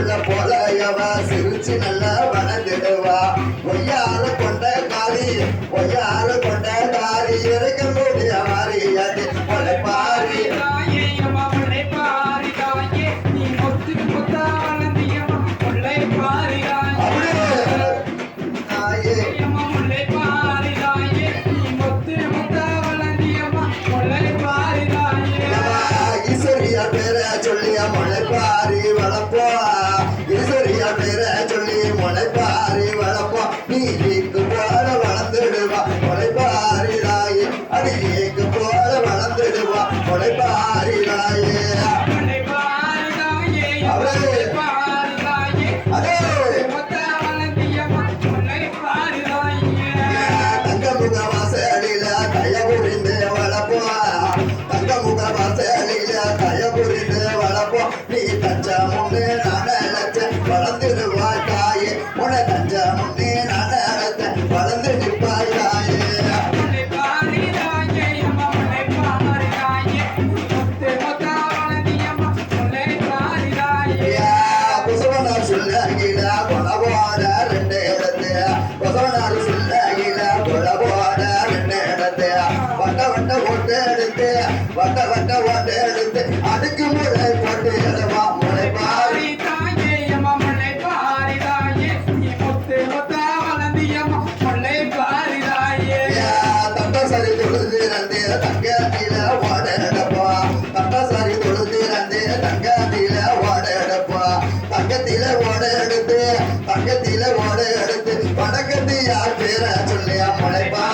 புள்ள போலையவ சிரிச்சு நல்லா வணங்கிடுவா ஒய்யால கொண்ட காரி ஒய்யால கொண்ட காரி இருக்க முடிய மாறியது உழைப்பாரி Yeah. பேர சொல்லி முளைப்பாரி வளர்ப்போ நீ நீக்கு போல வளர்ந்துடுவா. முளைப்பாரி ராயே அடி நீக்கு போல வளர்ந்துடுவா. முளைப்பாரி ராயே. முல்லை பாரி தாயே முல்லை பாரி தாயே அதே முத்தா முத்து முத்தா வளர்ந்தியம்மா முல்லை பாரி தாயே புசவனார் சொல்லகில கொலபோட ரெண்டு இடத்து புசவனார் சொல்லகில கொலபோட ரெண்டு இடத்து வட்ட வட்ட ஓட்டு எடுத்து வட்ட வட்ட ஓட்டு எடுத்து அதுக்கு தங்கத்தில ஓட எடுப்பா தட்ட தங்கத்தில ஓட தங்கத்தில ஓட எடுத்து தங்கத்தில ஓட எடுத்து வடக்கத்து யார் பேர சொல்லியா முளைப்பா